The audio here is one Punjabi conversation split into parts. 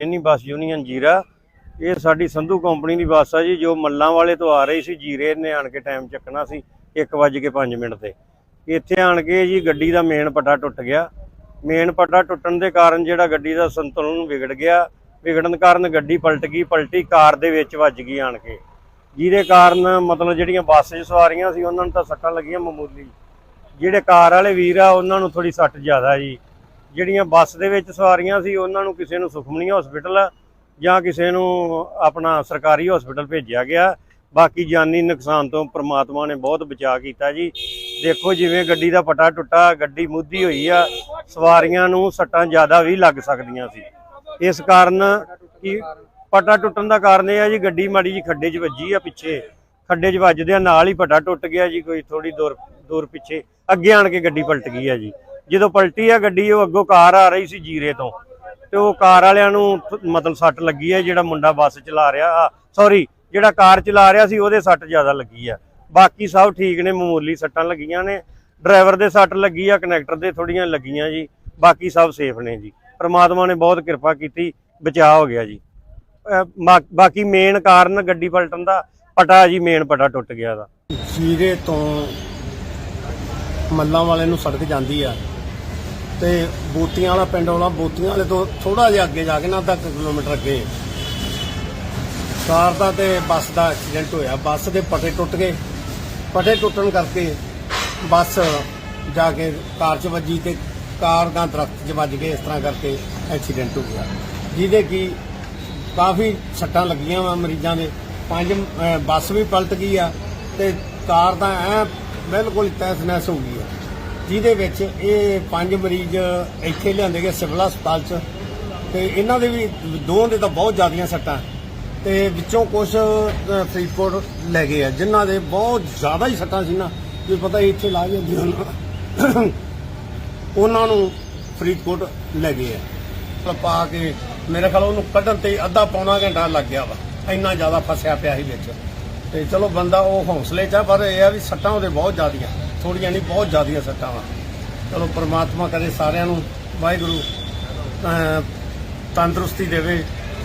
ਇੰਨੀ ਬੱਸ ਯੂਨੀਅਨ ਜੀਰਾ, ਇਹ ਸਾਡੀ ਸੰਧੂ ਕੰਪਨੀ ਦੀ ਬੱਸ ਆ ਜੀ, ਜੋ ਮੱਲਾਂ ਵਾਲੇ ਤੋਂ ਆ ਰਹੀ ਸੀ, ਜੀਰੇ ਨੇ ਆਣ ਕੇ ਟਾਈਮ ਚੱਕਣਾ ਸੀ 1:05 ਮਿੰਟ ਤੇ। ਇੱਥੇ ਆਣ ਕੇ ਜੀ ਗੱਡੀ ਦਾ ਮੇਨ ਪੱਟਾ ਟੁੱਟ ਗਿਆ। ਮੇਨ ਪੱਟਾ ਟੁੱਟਣ ਦੇ ਕਾਰਨ ਜਿਹੜਾ ਗੱਡੀ ਦਾ ਸੰਤੁਲਨ ਵਿਗੜ ਗਿਆ। ਵਿਗੜਨ ਕਾਰਨ ਗੱਡੀ ਪਲਟ ਗਈ, ਪਲਟੀ ਕਾਰ ਦੇ ਵਿੱਚ ਵੱਜ ਗਈ ਆਣ ਕੇ। ਜਿਹਦੇ ਕਾਰਨ ਮਤਲਬ ਜਿਹੜੀਆਂ ਬੱਸ 'ਚ ਸਵਾਰੀਆਂ ਸੀ, ਉਹਨਾਂ ਨੂੰ ਤਾਂ ਸੱਟਾਂ ਲੱਗੀਆਂ ਮਾਮੂਲੀ। ਜਿਹੜੇ ਕਾਰ ਵਾਲੇ ਵੀਰ ਆ, ਉਹਨਾਂ ਨੂੰ ਥੋੜੀ ਸੱਟ ਜ਼ਿਆਦਾ ਜੀ। ਜਿਹੜੀਆਂ ਬੱਸ ਦੇ ਵਿੱਚ ਸਵਾਰੀਆਂ ਸੀ, ਉਹਨਾਂ ਨੂੰ ਕਿਸੇ ਨੂੰ ਸੁਖਮਨੀ ਹਸਪੀਟਲ ਜਾਂ ਕਿਸੇ ਨੂੰ ਆਪਣਾ ਸਰਕਾਰੀ ਹਸਪੀਟਲ ਭੇਜਿਆ ਗਿਆ। ਬਾਕੀ ਜਾਨੀ ਨੁਕਸਾਨ ਤੋਂ ਪ੍ਰਮਾਤਮਾ ਨੇ ਬਹੁਤ ਬਚਾਅ ਕੀਤਾ ਜੀ। ਦੇਖੋ ਜਿਵੇਂ ਗੱਡੀ ਦਾ ਪਟਾ ਟੁੱਟਾ, ਗੱਡੀ ਮੁੱਧੀ ਹੋਈ ਆ, ਸਵਾਰੀਆਂ ਨੂੰ ਸੱਟਾਂ ਜ਼ਿਆਦਾ ਵੀ ਲੱਗ ਸਕਦੀਆਂ ਸੀ। ਇਸ ਕਾਰਨ ਕਿ ਪਟਾ ਟੁੱਟਣ ਦਾ ਕਾਰਨ ਇਹ ਆ ਜੀ, ਗੱਡੀ ਮਾੜੀ ਜੀ ਖੱਡੇ 'ਚ ਵੱਜੀ ਆ ਪਿੱਛੇ। ਖੱਡੇ 'ਚ ਵੱਜਦਿਆਂ ਨਾਲ ਹੀ ਪਟਾ ਟੁੱਟ ਗਿਆ ਜੀ, ਕੋਈ ਥੋੜੀ ਦੂਰ ਦੂਰ ਪਿੱਛੇ। ਅੱਗੇ ਆਣ ਕੇ ਗੱਡੀ ਪਲਟ ਗਈ ਆ ਜੀ। ਜਦੋਂ ਪਲਟੀ ਆ ਗੱਡੀ, ਉਹ ਅੱਗੋਂ ਕਾਰ ਆ ਰਹੀ ਸੀ ਜੀਰੇ ਤੋਂ। ਤੇ ਉਹ ਕਾਰ ਵਾਲਿਆਂ ਨੂੰ ਮਤਲਬ ਸੱਟ ਲੱਗੀ ਹੈ ਜਿਹੜਾ ਮੁੰਡਾ ਬੱਸ ਚਲਾ ਰਿਹਾ। ਸੌਰੀ ਜਿਹੜਾ ਕਾਰ ਚਲਾ ਰਿਹਾ ਸੀ, ਉਹਦੇ ਸੱਟ ਜ਼ਿਆਦਾ ਲੱਗੀ ਆ। ਬਾਕੀ ਸਭ ਠੀਕ ਨੇ, ਮਾਮੂਲੀ ਸੱਟਾਂ ਲੱਗੀਆਂ ਨੇ। ਡਰਾਈਵਰ ਦੇ ਸੱਟ ਲੱਗੀ ਆ, ਕਨੈਕਟਰ ਦੇ ਥੋੜੀਆਂ ਲੱਗੀਆਂ ਜੀ। ਬਾਕੀ ਸਭ ਸੇਫ ਨੇ ਜੀ। ਪਰਮਾਤਮਾ ਨੇ ਬਹੁਤ ਕਿਰਪਾ ਕੀਤੀ, ਬਚਾਅ ਹੋ ਗਿਆ ਜੀ। ਬਾਕੀ ਮੇਨ ਕਾਰਨ ਗੱਡੀ ਪਲਟਣ ਦਾ, ਪਟਾ ਜੀ ਮੇਨ ਪਟਾ ਟੁੱਟ ਗਿਆ ਦਾ। ਜੀਰੇ ਤੋਂ ਮੱਲਾਂ ਵਾਲੇ ਨੂੰ ਸੜਕ ਜਾਂਦੀ ਆ। ਤੇ ਬੋਤੀਆਂ ਵਾਲਾ ਪਿੰਡ ਵਾਲਾ ਬੋਤੀਆਂ ਵਾਲੇ ਤੋਂ ਥੋੜਾ ਜਿਹਾ ਅੱਗੇ ਜਾ ਕੇ ਨਾ ਅੱਧਾ ਕੁ ਕਿਲੋਮੀਟਰ ਅੱਗੇ। ਕਾਰ ਦਾ ਤੇ ਬੱਸ ਦਾ ਐਕਸੀਡੈਂਟ ਹੋਇਆ। ਬੱਸ ਦੇ ਪਟੇ ਟੁੱਟ ਗਏ। ਪਟੇ ਟੁੱਟਣ ਕਰਕੇ ਬੱਸ ਜਾ ਕੇ ਕਾਰ 'ਚ ਵੱਜੀ ਤੇ ਕਾਰ ਦਾ ਦਰਖਤ 'ਚ ਵੱਜ ਕੇ ਇਸ ਤਰ੍ਹਾਂ ਕਰਕੇ ਐਕਸੀਡੈਂਟ ਹੋ ਗਿਆ। ਜਿਹਦੇ ਕੀ ਕਾਫੀ ਸੱਟਾਂ ਲੱਗੀਆਂ ਵਾ ਮਰੀਜ਼ਾਂ ਦੇ। ਪੰਜ ਬੱਸ ਵੀ ਪਲਟ ਗਈ ਆ ਤੇ ਕਾਰ ਦਾ ਐ ਬਿਲਕੁਲ ਤਹਿਸ ਨਹਿਸ ਹੋ ਗਈ ਆ। ਜਿਹਦੇ ਵਿੱਚ ਇਹ ਪੰਜ ਮਰੀਜ਼ ਇੱਥੇ ਲਿਆਂਦੇ ਗਏ ਸਿਵਲ ਹਸਪਤਾਲ 'ਚ। ਤੇ ਇਹਨਾਂ ਦੇ ਵੀ ਦੋਹਾਂ ਦੇ ਤਾਂ ਬਹੁਤ ਜ਼ਿਆਦੀਆਂ ਸੱਟਾਂ। ਤੇ ਵਿੱਚੋਂ ਕੁਝ ਫਰੀਦਕੋਟ ਲੈ ਗਏ ਆ, ਜਿਨ੍ਹਾਂ ਦੇ ਬਹੁਤ ਜ਼ਿਆਦਾ ਹੀ ਸੱਟਾਂ ਸੀ ਨਾ। ਵੀ ਪਤਾ ਹੀ ਇੱਥੇ ਲਾ ਜਾਂਦੀਆਂ ਹਨ ਉਹਨਾਂ ਨੂੰ ਫਰੀਦਕੋਟ ਲੈ ਗਏ ਆ। ਪਾ ਕੇ, ਮੇਰੇ ਖਿਆਲ ਉਹਨੂੰ ਕੱਢਣ ਤੇ ਅੱਧਾ ਪੌਣਾ ਘੰਟਾ ਲੱਗ ਗਿਆ ਵਾ। ਇੰਨਾ ਜ਼ਿਆਦਾ ਫਸਿਆ ਪਿਆ ਸੀ ਵਿੱਚ। ਤੇ ਚਲੋ ਬੰਦਾ ਉਹ ਹੌਸਲੇ 'ਚ ਆ, ਪਰ ਇਹ ਆ ਵੀ ਸੱਟਾਂ ਉਹਦੇ ਬਹੁਤ ਜ਼ਿਆਦੀਆਂ। ਥੋੜੀਆਂ ਨਹੀਂ, ਬਹੁਤ ਜ਼ਿਆਦੀਆਂ ਸੱਟਾਂ ਵਾ। ਚਲੋ, ਪ੍ਰਮਾਤਮਾ ਕਰੇ ਸਾਰਿਆਂ ਨੂੰ, ਵਾਹਿਗੁਰੂ ਤੰਦਰੁਸਤੀ ਦੇਵੇ,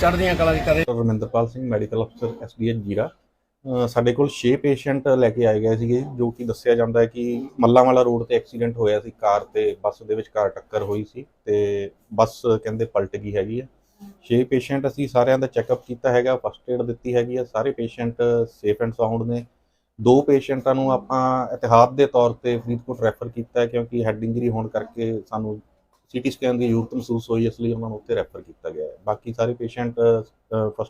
ਚੜ੍ਹਦੀਆਂ ਕਲਾ 'ਚ ਕਰੇ। ਰਮਿੰਦਰਪਾਲ ਸਿੰਘ, ਮੈਡੀਕਲ ਅਫਸਰ ਐਸਡੀਐਚ ਜੀਰਾ। ਸਾਡੇ ਕੋਲ 6 ਪੇਸ਼ੈਂਟ ਲੈ ਕੇ ਆਏ ਗਏ ਸੀਗੇ, ਜੋ ਕਿ ਦੱਸਿਆ ਜਾਂਦਾ ਹੈ ਕਿ ਮੱਲਾਂਵਾਲਾ ਰੋਡ ਤੇ ਐਕਸੀਡੈਂਟ ਹੋਇਆ ਸੀ। ਕਾਰ ਤੇ, ਬੱਸ ਦੇ ਵਿੱਚ ਕਾਰ ਟੱਕਰ ਹੋਈ ਸੀ ਤੇ ਬੱਸ ਕਹਿੰਦੇ ਪਲਟ ਗਈ ਹੈਗੀ ਹੈ 6 ਪੇਸ਼ੈਂਟ ਅਸੀਂ ਸਾਰਿਆਂ ਦਾ ਚੈੱਕਅਪ ਕੀਤਾ ਹੈਗਾ, ਫਸਟ ਏਡ ਦਿੱਤੀ ਹੈਗੀ ਹੈ ਸਾਰੇ ਪੇਸ਼ੈਂਟ ਸੇਫ ਐਂਡ ਸਾਊਂਡ ਨੇ। ਦੋ ਪੇਸ਼ੈਂਟਾਂ ਨੂੰ ਆਪਾਂ ਇਤਿਹਾਦ ਦੇ ਤੌਰ ਤੇ ਫਰੀਦਕੋਟ ਰੈਫਰ ਕੀਤਾ ਕਿਉਂਕਿ ਹੈਡ ਇੰਜਰੀ ਹੋਣ ਕਰਕੇ ਸਾਨੂੰ ਸੀਟੀ ਸਕੈਨ ਦੀ ਜ਼ਰੂਰਤ ਮਹਿਸੂਸ ਹੋਈ, ਇਸ ਲਈ ਉਹਨਾਂ ਨੂੰ ਉੱਥੇ ਰੈਫਰ ਕੀਤਾ ਗਿਆ ਹੈ। ਬਾਕੀ ਸਾਰੇ ਪੇਸ਼ੈਂਟ ਫਸਟ